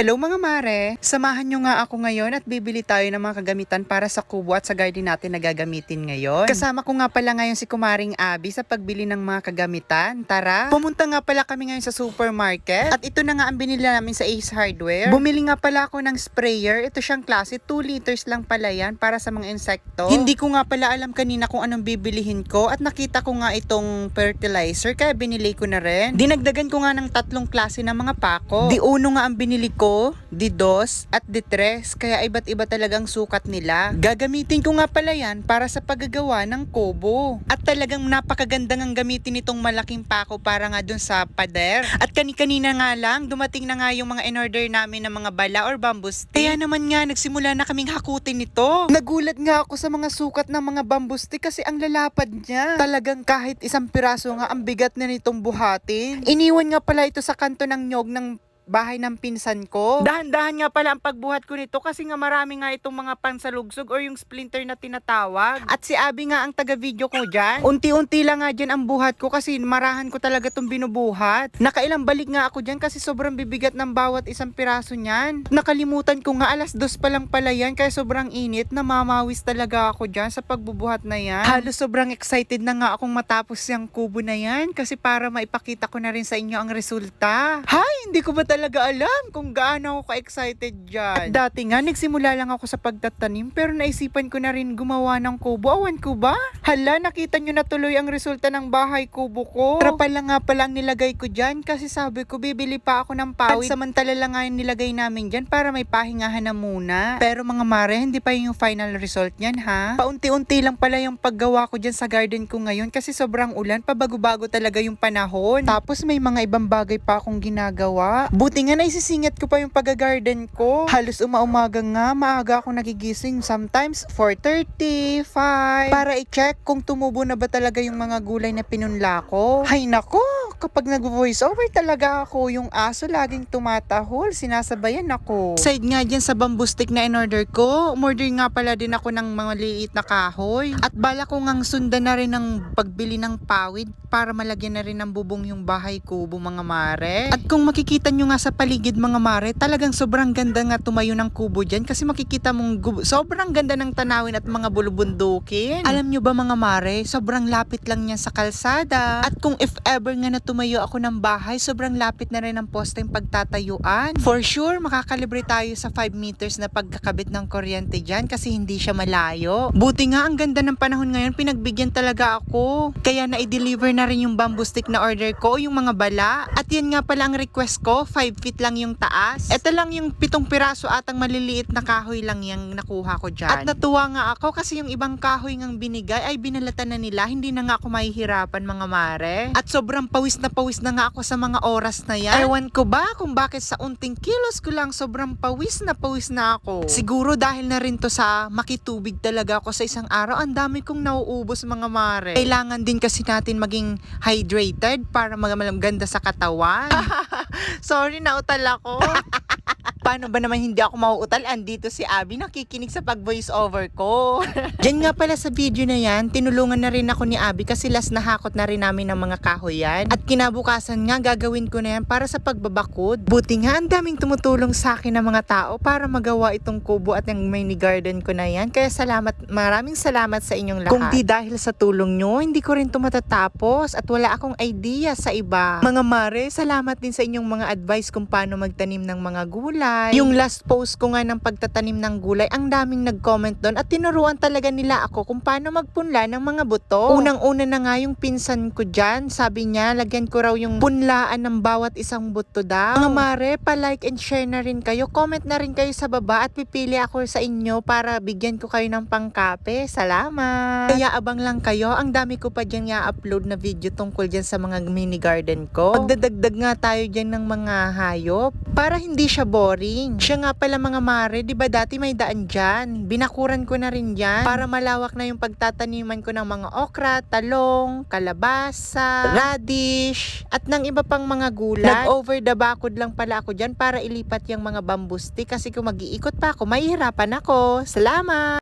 Hello mga mare! Samahan nyo nga ako ngayon at bibili tayo ng mga kagamitan para sa kubo at sa garden natin na gagamitin ngayon. Kasama ko nga pala ngayon si Kumaring Abby sa pagbili ng mga kagamitan. Tara! Pumunta nga pala kami ngayon sa supermarket at ito na nga ang binili namin sa Ace Hardware. Bumili nga pala ako ng sprayer. Ito siyang klase, 2 liters lang pala yan para sa mga insekto. Hindi ko nga pala alam kanina kung anong bibilihin ko at nakita ko nga itong fertilizer kaya binili ko na rin. Dinagdagan ko nga ng tatlong klase ng mga pako. Di uno nga ang binili ko, di dos, at di tres. Kaya iba't iba talagang sukat nila. Gagamitin ko nga pala yan para sa paggagawa ng kubo. At talagang napakaganda ng gamitin itong malaking pako para nga dun sa pader. At kani-kanina nga lang, dumating na nga yung mga in-order namin ng mga bala or bamboo stick. Kaya naman nga, nagsimula na kaming hakutin ito. Nagulat nga ako sa mga sukat ng mga bamboo stick kasi ang lalapad niya. Talagang kahit isang piraso nga, ang bigat na nitong buhatin. Iniwan nga pala ito sa kanto ng nyog ng bahay ng pinsan ko. Dahan-dahan nga pala ang pagbuhat ko nito kasi nga marami nga itong mga pansalugsog or yung splinter na tinatawag. At si Abby nga ang taga-video ko dyan. Unti-unti lang nga dyan ang buhat ko kasi marahan ko talaga itong binubuhat. Nakailang balik nga ako dyan kasi sobrang bibigat ng bawat isang piraso niyan. Nakalimutan ko nga alas dos pa lang pala yan kaya sobrang init na mamawis talaga ako dyan sa pagbubuhat na yan. Halos sobrang excited na nga akong matapos yung kubo na yan kasi para maipakita ko na rin sa inyo ang resulta. Hay, hindi ko ba talaga alam kung gaano ako ka-excited dyan. At dati nga, nagsimula lang ako sa pagtatanim pero naisipan ko na rin gumawa ng kubo. Awan ko ba? Hala, nakita nyo na tuloy ang resulta ng bahay kubo ko. Trapal lang nga pala ang nilagay ko dyan kasi sabi ko bibili pa ako ng pawid. At samantala lang nga yung nilagay namin dyan para may pahingahan na muna. Pero mga mare, hindi pa yung final result niyan ha. Paunti-unti lang pala yung paggawa ko dyan sa garden ko ngayon kasi sobrang ulan, pabago-bago talaga yung panahon. Tapos may mga ibang bagay pa akong ginagawa. Buti nga naisisingit ko pa yung pag-garden ko. Halos umaumaga nga, maaga ako nagigising. Sometimes 4.30, 5. Para i-check kung tumubo na ba talaga yung mga gulay na pinunla ko. Hay nako, kapag nag-voice over talaga ako, yung aso laging tumatahol, sinasabayan ako. Side nga dyan sa bamboo stick na in-order ko, umorder nga pala din ako ng mga liit na kahoy. At bala ko ngang sundan na rin ng pagbili ng pawid para malagyan na rin ng bubong yung bahay kubo mga mare. At kung makikita nyo nga sa paligid mga mare, talagang sobrang ganda nga tumayo ng kubo dyan kasi makikita mong gub- sobrang ganda ng tanawin at mga bulubundukin. Alam nyo ba mga mare, sobrang lapit lang niyan sa kalsada. At kung if ever nga na tumayo ako ng bahay, sobrang lapit na rin ang posteng pagtatayuan. For sure, makakalibre tayo sa 5 meters na pagkakabit ng kuryente dyan kasi hindi siya malayo. Buti nga ang ganda ng panahon ngayon, pinagbigyan talaga ako. Kaya na-deliver na rin yung bamboo stick na order ko, yung mga bala. At yan nga pala ang request ko, 5 feet lang yung taas. Ito lang yung pitong piraso atang maliliit na kahoy lang yung nakuha ko dyan. At natuwa nga ako kasi yung ibang kahoy ngang binigay ay binalatan na nila, hindi na nga ako mahihirapan mga mare. At sobrang pawis na pawis na nga ako sa mga oras na yan. Ewan ko ba kung bakit sa unting kilos ko lang sobrang pawis na pawis na ako. Siguro dahil na rin to sa makitubig talaga ako sa isang araw, ang dami kong nauubos mga mare. Kailangan din kasi natin maging hydrated para maganda sa katawan. Sorry, nautal ako. Paano ba naman hindi ako mauutal? Andito si Abby nakikinig sa pag-voice over ko. Diyan nga pala sa video na yan, tinulungan na rin ako ni Abby kasi last nahakot na rin namin ng mga kahoy yan. At kinabukasan nga gagawin ko na yan para sa pagbabakod. Buti nga ang daming tumutulong sa akin ng mga tao para magawa itong kubo at yung mini garden ko na yan. Kaya salamat, maraming salamat sa inyong lahat. Kung di dahil sa tulong nyo, hindi ko rin ito matatapos at wala akong idea sa iba. Mga mare, salamat din sa inyong mga advice kung paano magtanim ng mga gulay. Yung last post ko nga ng pagtatanim ng gulay, ang daming nag-comment doon at tinuruan talaga nila ako kung paano magpunla ng mga buto. Unang-una na nga yung pinsan ko dyan, sabi niya, lagyan ko raw yung punlaan ng bawat isang buto daw. Mga mare, pa-like and share na rin kayo. Comment na rin kayo sa baba at pipili ako sa inyo para bigyan ko kayo ng pangkape. Salamat! Kaya abang lang kayo, ang dami ko pa dyan i-upload na video tungkol dyan sa mga mini garden ko. Magdadagdag nga tayo dyan ng mga hayop para hindi siya boring. Siya nga pala mga mare, di ba dati may daan dyan? Binakuran ko na rin dyan para malawak na yung pagtataniman ko ng mga okra, talong, kalabasa, radish, at ng iba pang mga gulay. Nag-over the bakod lang pala ako dyan para ilipat yung mga bamboo stick kasi kung mag-iikot pa ako, mahihirapan ako. Salamat!